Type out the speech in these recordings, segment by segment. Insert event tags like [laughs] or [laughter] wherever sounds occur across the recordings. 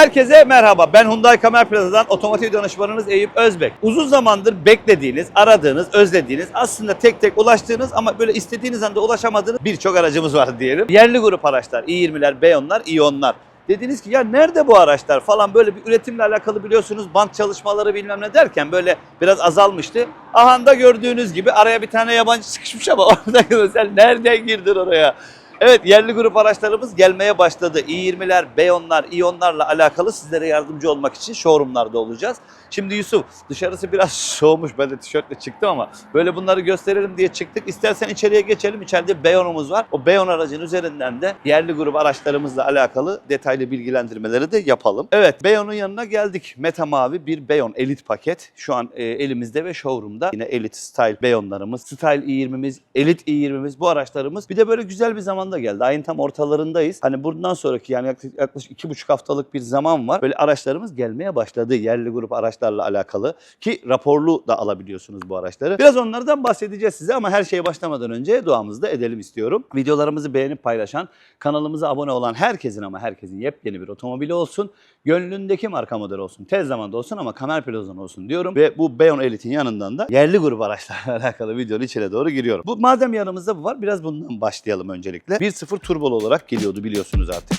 Herkese merhaba. Ben Hyundai Kamer Plaza'dan otomotiv danışmanınız Eyüp Özbek. Uzun zamandır beklediğiniz, aradığınız, özlediğiniz, aslında tek tek ulaştığınız ama böyle istediğiniz anda ulaşamadığınız birçok aracımız var diyelim. Yerli grup araçlar, i20'ler, Beyonlar, İyonlar. Dediniz ki ya nerede bu araçlar falan böyle bir üretimle alakalı biliyorsunuz bant çalışmaları bilmem ne derken böyle biraz azalmıştı. Ahanda gördüğünüz gibi araya bir tane yabancı sıkışmış ama [laughs] orada sen nereden girdin oraya? Evet yerli grup araçlarımız gelmeye başladı. i20'ler, Beyonlar, İyonlarla alakalı sizlere yardımcı olmak için showroomlarda olacağız. Şimdi Yusuf dışarısı biraz [laughs] soğumuş ben de tişörtle çıktım ama böyle bunları gösterelim diye çıktık. İstersen içeriye geçelim. İçeride Beyon'umuz var. O Beyon aracın üzerinden de yerli grup araçlarımızla alakalı detaylı bilgilendirmeleri de yapalım. Evet Beyon'un yanına geldik. Meta Mavi bir Beyon Elite paket. Şu an e, elimizde ve showroom'da. Yine Elite Style Beyon'larımız, Style i20'miz, Elite i20'miz bu araçlarımız. Bir de böyle güzel bir zamanda geldi. Ayın tam ortalarındayız. Hani bundan sonraki yani yaklaşık iki buçuk haftalık bir zaman var. Böyle araçlarımız gelmeye başladı. Yerli grup araçlarla alakalı ki raporlu da alabiliyorsunuz bu araçları. Biraz onlardan bahsedeceğiz size ama her şeye başlamadan önce duamızı da edelim istiyorum. Videolarımızı beğenip paylaşan, kanalımıza abone olan herkesin ama herkesin yepyeni bir otomobili olsun. Gönlündeki marka model olsun. Tez zamanda olsun ama Kamer Plaza'nın olsun diyorum. Ve bu Beyon Elite'in yanından da yerli grup araçlarla [laughs] alakalı videonun içine doğru giriyorum. Bu madem yanımızda bu var biraz bundan başlayalım öncelikle. 1.0 turbolu olarak geliyordu biliyorsunuz artık.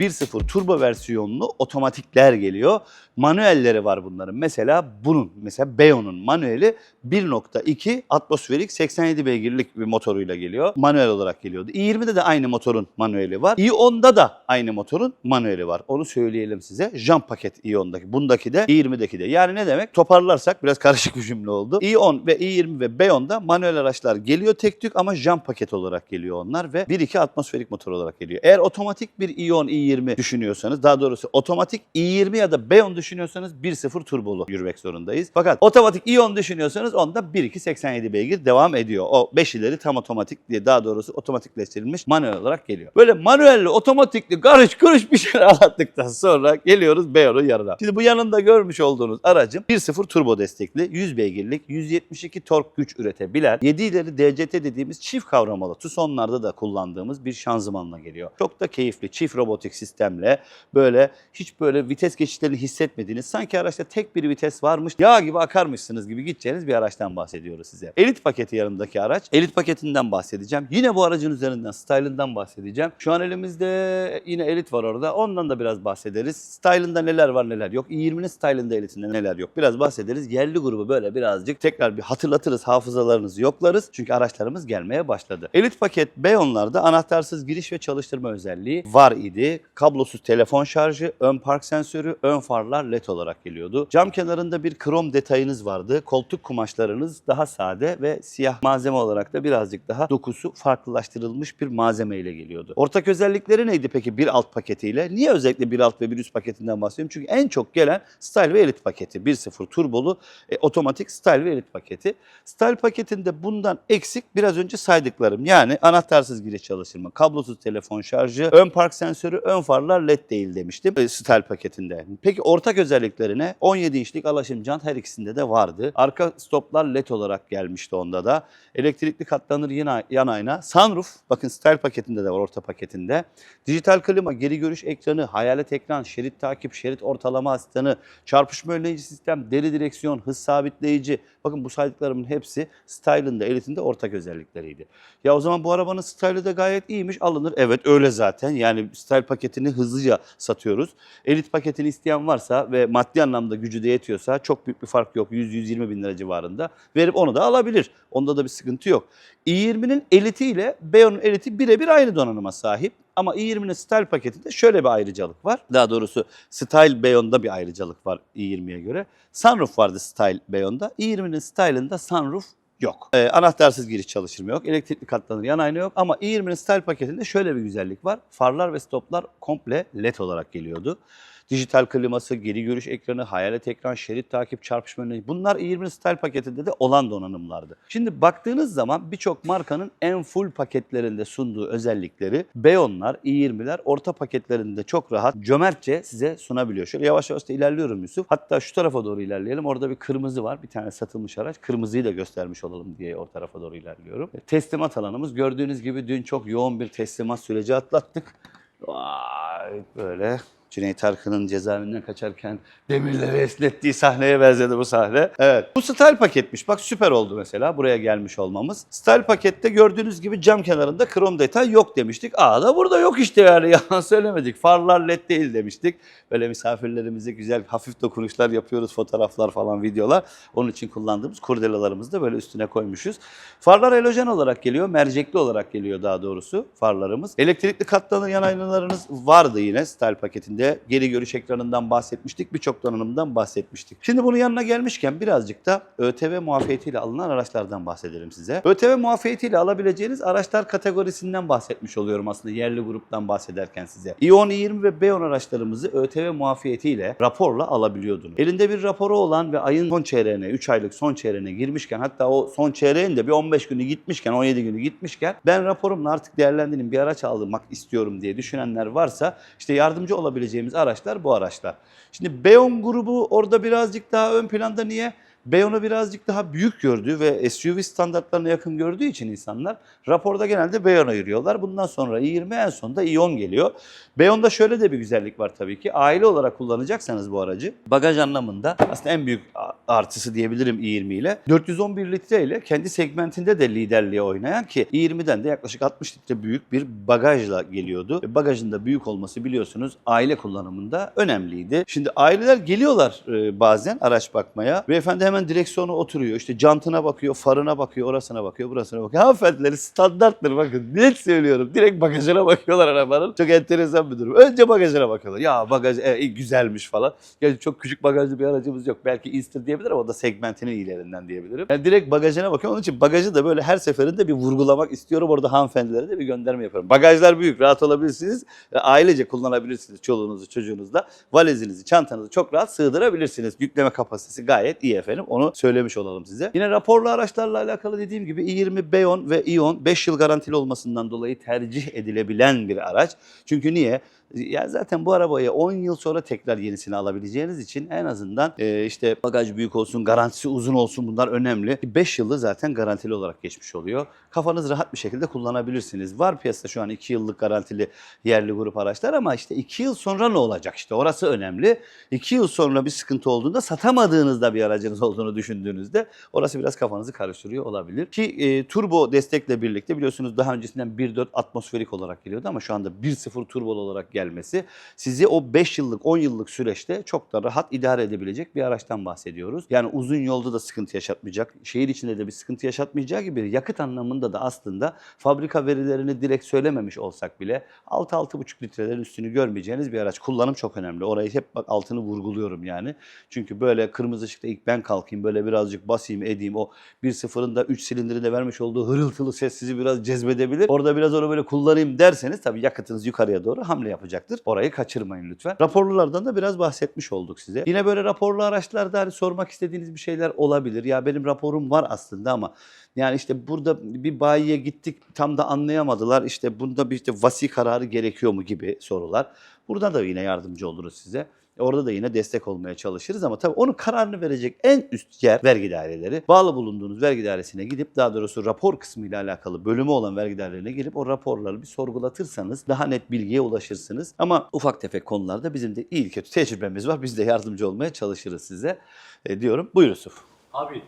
1.0 turbo versiyonlu otomatikler geliyor. Manuelleri var bunların. Mesela bunun, mesela Beyon'un manueli 1.2 atmosferik 87 beygirlik bir motoruyla geliyor. Manuel olarak geliyordu. i20'de de aynı motorun manueli var. i10'da da aynı motorun manueli var. Onu söyleyelim size. Jump paket i10'daki. Bundaki de i20'deki de. Yani ne demek? Toparlarsak biraz [laughs] karışık bir cümle oldu. i10 ve i20 ve Beyon'da manuel araçlar geliyor tek tük ama jump paket olarak geliyor onlar ve 1.2 atmosferik motor olarak geliyor. Eğer otomatik bir i10, i20 düşünüyorsanız daha doğrusu otomatik i20 ya da Beyon düşünüyorsanız 1.0 turbolu yürümek zorundayız. Fakat otomatik i10 düşünüyorsanız onda 1.2 87 beygir devam ediyor. O 5 ileri tam otomatik diye daha doğrusu otomatikleştirilmiş manuel olarak geliyor. Böyle manuelli otomatikli karış karış bir şeyler [laughs] anlattıktan sonra geliyoruz Beyon'un yanına. Şimdi bu yanında görmüş olduğunuz aracım 1.0 turbo destekli 100 beygirlik 172 tork güç üretebilen 7 ileri DCT dediğimiz çift kavramalı Tucson'larda da kullandığımız bir şanzımanla geliyor. Çok da keyifli çift robotik sistemle böyle hiç böyle vites geçişlerini hissetmediğiniz sanki araçta tek bir vites varmış yağ gibi akarmışsınız gibi gideceğiniz bir araçtan bahsediyoruz size. Elit paketi yanındaki araç. Elit paketinden bahsedeceğim. Yine bu aracın üzerinden style'ından bahsedeceğim. Şu an elimizde yine elit var orada. Ondan da biraz bahsederiz. Style'ında neler var neler yok. i20'nin style'ında elitinde neler yok. Biraz bahsederiz. Yerli grubu böyle birazcık tekrar bir hatırlatırız. Hafızalarınızı yoklarız. Çünkü araçlarımız gelmeye başladı. Elit paket Beyon'larda anahtarsız giriş ve çalıştırma özelliği var idi. Kablosuz telefon şarjı, ön park sensörü, ön farlar led olarak geliyordu. Cam kenarında bir krom detayınız vardı. Koltuk kumaşlarınız daha sade ve siyah malzeme olarak da birazcık daha dokusu farklılaştırılmış bir malzeme ile geliyordu. Ortak özellikleri neydi peki bir alt paketiyle? Niye özellikle bir alt ve bir üst paketinden bahsediyorum? Çünkü en çok gelen Style ve Elite paketi. 1.0 turbolu e, otomatik Style ve Elite paketi. Style paketinde bundan eksik biraz önce saydıklarım. Yani anahtarsız giriş çalıştırma, kablosuz telefon şarjı, ön park sensörü, ön farlar led değil demiştim e, Style paketinde. Peki ortak özelliklerine 17 inçlik alaşım jant her ikisinde de vardı. Arka stoplar led olarak gelmişti onda da. Elektrikli katlanır yan, yan ayna. Sunroof bakın Style paketinde de var orta paketinde. Dijital klima, geri görüş ekranı, hayalet ekran, şerit takip, şerit ortalama asistanı, çarpışma önleyici sistem, deri direksiyon, hız sabitleyici. Bakın bu saydıklarımın hepsi Style'ın da Elite'in ortak özellikleriydi. Ya o zaman bu arabanın Style'ı da gayet iyiymiş alınır. Evet öyle zaten. Yani Style paketini hızlıca satıyoruz. Elit paketini isteyen varsa ve maddi anlamda gücü de yetiyorsa çok büyük bir fark yok. 100-120 bin lira civarında verip onu da alabilir. Onda da bir sıkıntı yok. i20'nin Elite'i ile Beyon'un Elite'i birebir aynı donanıma sahip. Ama i20'nin Style paketinde şöyle bir ayrıcalık var. Daha doğrusu Style Beyond'da bir ayrıcalık var i20'ye göre. Sunroof vardı Style Beyond'da. i20'nin Style'ında sunroof yok. Ee, anahtarsız giriş çalıştırma yok. Elektrikli katlanır yan ayna yok. Ama i20'nin Style paketinde şöyle bir güzellik var. Farlar ve stoplar komple led olarak geliyordu. Dijital kliması, geri görüş ekranı, hayalet ekran, şerit takip, çarpışma önleyici. Bunlar i20 Style paketinde de olan donanımlardı. Şimdi baktığınız zaman birçok markanın en full paketlerinde sunduğu özellikleri Beyonlar, i20'ler orta paketlerinde çok rahat, cömertçe size sunabiliyor. Şöyle yavaş yavaş da ilerliyorum Yusuf. Hatta şu tarafa doğru ilerleyelim. Orada bir kırmızı var. Bir tane satılmış araç. Kırmızıyı da göstermiş olalım diye o tarafa doğru ilerliyorum. Teslimat alanımız. Gördüğünüz gibi dün çok yoğun bir teslimat süreci atlattık. Vay böyle Cüneyt Arkın'ın cezaevinden kaçarken demirleri esnettiği sahneye benzedi bu sahne. Evet. Bu style paketmiş. Bak süper oldu mesela buraya gelmiş olmamız. Style pakette gördüğünüz gibi cam kenarında krom detay yok demiştik. Aa da burada yok işte yani [laughs] yalan söylemedik. Farlar led değil demiştik. Böyle misafirlerimize güzel hafif dokunuşlar yapıyoruz. Fotoğraflar falan videolar. Onun için kullandığımız kurdelalarımızı da böyle üstüne koymuşuz. Farlar halojen olarak geliyor. Mercekli olarak geliyor daha doğrusu farlarımız. Elektrikli katlanır yan aynalarınız vardı yine style paketinde. Geri görüş ekranından bahsetmiştik. Birçok donanımdan bahsetmiştik. Şimdi bunun yanına gelmişken birazcık da ÖTV muafiyetiyle alınan araçlardan bahsedelim size. ÖTV muafiyetiyle alabileceğiniz araçlar kategorisinden bahsetmiş oluyorum aslında yerli gruptan bahsederken size. İON 20 ve Beyon araçlarımızı ÖTV muafiyetiyle raporla alabiliyordunuz. Elinde bir raporu olan ve ayın son çeyreğine, 3 aylık son çeyreğine girmişken hatta o son çeyreğin de bir 15 günü gitmişken, 17 günü gitmişken ben raporumla artık değerlendireyim bir araç almak istiyorum diye düşünenler varsa işte yardımcı olabileceğimiz araçlar bu araçlar. Şimdi Beyon grubu orada birazcık daha ön planda niye? Beyon'u birazcık daha büyük gördüğü ve SUV standartlarına yakın gördüğü için insanlar raporda genelde Beyon ayırıyorlar. Bundan sonra i20 en sonunda Ion geliyor. Beyon'da şöyle de bir güzellik var tabii ki. Aile olarak kullanacaksanız bu aracı bagaj anlamında aslında en büyük artısı diyebilirim i20 ile. 411 litre ile kendi segmentinde de liderliğe oynayan ki i20'den de yaklaşık 60 litre büyük bir bagajla geliyordu. E, Bagajın da büyük olması biliyorsunuz aile kullanımında önemliydi. Şimdi aileler geliyorlar e, bazen araç bakmaya. Beyefendi hemen direksiyona oturuyor. İşte jantına bakıyor, farına bakıyor, orasına bakıyor, burasına bakıyor. Hanımefendileri standarttır bakın. Net söylüyorum. Direkt bagajına bakıyorlar arabanın. Çok enteresan bir durum. Önce bagajına bakıyorlar. Ya bagaj e, güzelmiş falan. Gerçi çok küçük bagajlı bir aracımız yok. Belki Easter diyebilir ama o da segmentinin iyilerinden diyebilirim. Yani direkt bagajına bakıyor. Onun için bagajı da böyle her seferinde bir vurgulamak istiyorum. Orada hanımefendilere de bir gönderme yapıyorum. Bagajlar büyük. Rahat olabilirsiniz. E, Ailece kullanabilirsiniz. Çoluğunuzu, çocuğunuzla. Valizinizi, çantanızı çok rahat sığdırabilirsiniz. Yükleme kapasitesi gayet iyi efendim. Onu söylemiş olalım size. Yine raporlu araçlarla alakalı dediğim gibi i20 Beyon ve Ion 5 yıl garantili olmasından dolayı tercih edilebilen bir araç. Çünkü niye? Ya zaten bu arabayı 10 yıl sonra tekrar yenisini alabileceğiniz için en azından e, işte bagaj büyük olsun, garantisi uzun olsun bunlar önemli. 5 yılı zaten garantili olarak geçmiş oluyor. Kafanız rahat bir şekilde kullanabilirsiniz. Var piyasada şu an 2 yıllık garantili yerli grup araçlar ama işte 2 yıl sonra ne olacak işte orası önemli. 2 yıl sonra bir sıkıntı olduğunda satamadığınızda bir aracınız olduğunu düşündüğünüzde orası biraz kafanızı karıştırıyor olabilir. Ki e, turbo destekle birlikte biliyorsunuz daha öncesinden 1.4 atmosferik olarak geliyordu ama şu anda 1.0 turbolu olarak gelmesi sizi o 5 yıllık 10 yıllık süreçte çok da rahat idare edebilecek bir araçtan bahsediyoruz. Yani uzun yolda da sıkıntı yaşatmayacak, şehir içinde de bir sıkıntı yaşatmayacağı gibi yakıt anlamında da aslında fabrika verilerini direkt söylememiş olsak bile 6-6,5 litrelerin üstünü görmeyeceğiniz bir araç. Kullanım çok önemli. Orayı hep bak altını vurguluyorum yani. Çünkü böyle kırmızı ışıkta ilk ben kalkayım böyle birazcık basayım edeyim o 1.0'ın da 3 silindirinde vermiş olduğu hırıltılı ses sizi biraz cezbedebilir. Orada biraz onu böyle kullanayım derseniz tabii yakıtınız yukarıya doğru hamle yapacaktır. Orayı kaçırmayın lütfen. Raporlulardan da biraz bahsetmiş olduk size. Yine böyle raporlu araçlarda hani sormak istediğiniz bir şeyler olabilir. Ya benim raporum var aslında ama yani işte burada bir bayiye gittik tam da anlayamadılar. İşte bunda bir işte vasi kararı gerekiyor mu gibi sorular. Buradan da yine yardımcı oluruz size. Orada da yine destek olmaya çalışırız ama tabii onun kararını verecek en üst yer vergi daireleri. Bağlı bulunduğunuz vergi dairesine gidip daha doğrusu rapor kısmıyla alakalı bölümü olan vergi dairelerine gelip o raporları bir sorgulatırsanız daha net bilgiye ulaşırsınız. Ama ufak tefek konularda bizim de iyi kötü tecrübemiz var. Biz de yardımcı olmaya çalışırız size e, diyorum. Buyur Yusuf. Abi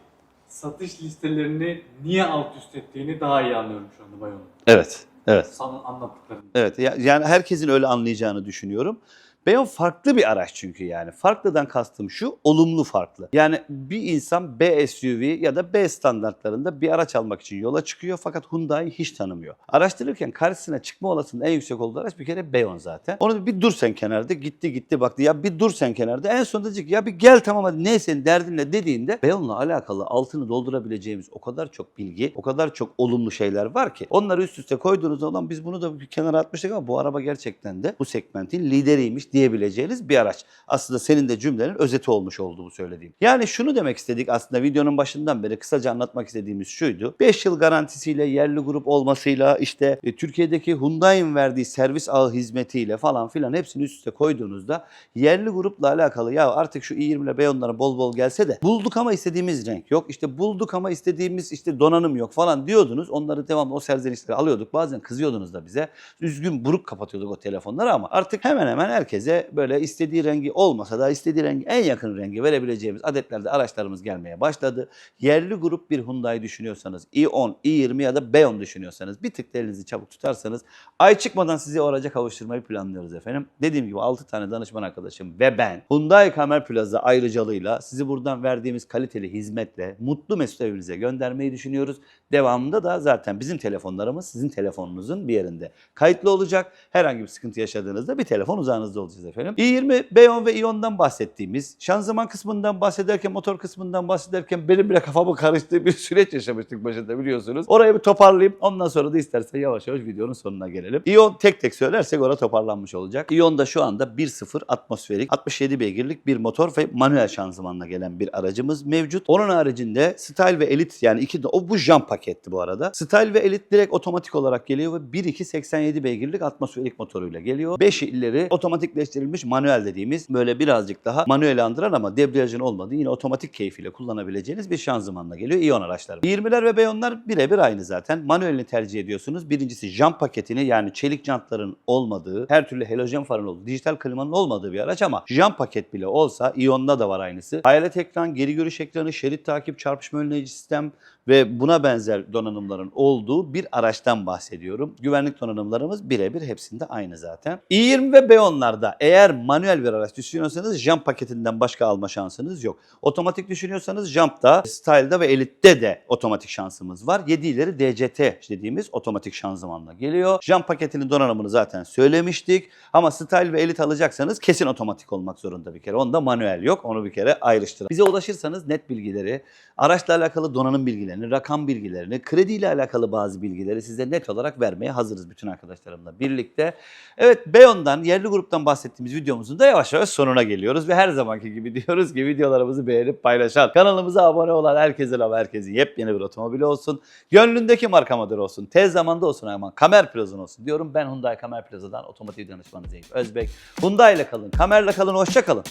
satış listelerini niye alt üst ettiğini daha iyi anlıyorum şu anda Bayon'un. Evet, evet. Sana anlattıklarını. Evet ya- yani herkesin öyle anlayacağını düşünüyorum. Beyon farklı bir araç çünkü yani. Farklıdan kastım şu, olumlu farklı. Yani bir insan B SUV ya da B standartlarında bir araç almak için yola çıkıyor fakat Hyundai'yi hiç tanımıyor. Araştırırken karşısına çıkma olasılığının en yüksek olduğu araç bir kere Beyon zaten. Onu bir dur sen kenarda gitti gitti baktı ya bir dur sen kenarda en sonunda diyecek ya bir gel tamam hadi ne senin derdin ne dediğinde Beyon'la alakalı altını doldurabileceğimiz o kadar çok bilgi, o kadar çok olumlu şeyler var ki onları üst üste koyduğunuzda olan biz bunu da bir kenara atmıştık ama bu araba gerçekten de bu segmentin lideriymiş diyebileceğiniz bir araç. Aslında senin de cümlenin özeti olmuş oldu bu söylediğim. Yani şunu demek istedik aslında videonun başından beri kısaca anlatmak istediğimiz şuydu. 5 yıl garantisiyle yerli grup olmasıyla işte e, Türkiye'deki Hyundai'nin verdiği servis ağı hizmetiyle falan filan hepsini üst üste koyduğunuzda yerli grupla alakalı ya artık şu i20 ile Beyonlara bol bol gelse de bulduk ama istediğimiz renk yok. İşte bulduk ama istediğimiz işte donanım yok falan diyordunuz. Onları devamlı o serzenişleri alıyorduk. Bazen kızıyordunuz da bize. Üzgün buruk kapatıyorduk o telefonları ama artık hemen hemen herkese böyle istediği rengi olmasa da istediği rengi en yakın rengi verebileceğimiz adetlerde araçlarımız gelmeye başladı. Yerli grup bir Hyundai düşünüyorsanız, i10, i20 ya da Beyon düşünüyorsanız bir tık elinizi çabuk tutarsanız ay çıkmadan sizi o araca kavuşturmayı planlıyoruz efendim. Dediğim gibi 6 tane danışman arkadaşım ve ben Hyundai Kamer Plaza ayrıcalığıyla sizi buradan verdiğimiz kaliteli hizmetle mutlu mesut evinize göndermeyi düşünüyoruz. Devamında da zaten bizim telefonlarımız sizin telefonunuzun bir yerinde kayıtlı olacak. Herhangi bir sıkıntı yaşadığınızda bir telefon uzağınızda olacağız efendim. i20, Beyon ve Ion'dan bahsettiğimiz, şanzıman kısmından bahsederken, motor kısmından bahsederken benim bile kafamı karıştığı bir süreç yaşamıştık başında biliyorsunuz. Orayı bir toparlayayım. Ondan sonra da istersen yavaş yavaş videonun sonuna gelelim. Ion tek tek söylersek orada toparlanmış olacak. Ion'da şu anda 1.0 atmosferik 67 beygirlik bir motor ve manuel şanzımanla gelen bir aracımız mevcut. Onun haricinde Style ve Elite yani iki de o bu jam paketti bu arada. Style ve Elite direkt otomatik olarak geliyor ve 1.2 87 beygirlik atmosferik motoruyla geliyor. 5 illeri otomatikleştirilmiş manuel dediğimiz böyle birazcık daha manuel andıran ama debriyajın olmadığı yine otomatik keyfiyle kullanabileceğiniz bir şanzımanla geliyor Ion araçları. 20'ler ve Beyonlar birebir aynı zaten. Manuelini tercih ediyorsunuz. Birincisi jam paketini yani çelik jantların olmadığı, her türlü halojen farın olduğu, dijital klimanın olmadığı bir araç ama jam paket bile olsa Ion'da da var aynısı. Hayalet ekran, geri görüş ekranı, şerit takip, çarpışma önleyici sistem ve buna benzer donanımların olduğu bir araçtan bahsediyorum. Güvenlik donanımlarımız birebir hepsinde aynı zaten. i20 ve Beyonlarda eğer manuel bir araç düşünüyorsanız jump paketinden başka alma şansınız yok. Otomatik düşünüyorsanız Jump'ta, Style'da ve Elite'de de otomatik şansımız var. 7 ileri DCT dediğimiz otomatik şanzımanla geliyor. Jump paketinin donanımını zaten söylemiştik. Ama Style ve Elite alacaksanız kesin otomatik olmak zorunda bir kere. Onda manuel yok. Onu bir kere ayrıştırın. Bize ulaşırsanız net bilgileri, araçla alakalı donanım bilgilerini, rakam bilgilerini, krediyle alakalı bazı bilgileri size net olarak vermeye hazırız bütün arkadaşlarımla birlikte. Evet Beyon'dan, yerli gruptan bahsettiğimiz videomuzun da yavaş yavaş sonuna geliyoruz ve her zamanki gibi [laughs] diyoruz ki videolarımızı beğenip paylaşan, kanalımıza abone olan herkese ama herkesin yepyeni bir otomobili olsun. Gönlündeki marka model olsun. Tez zamanda olsun ama Kamer Plaza'nın olsun diyorum. Ben Hyundai Kamer Plaza'dan otomotiv danışmanı Zeynep Özbek. Hyundai ile kalın, Kamer'le kalın, hoşça kalın.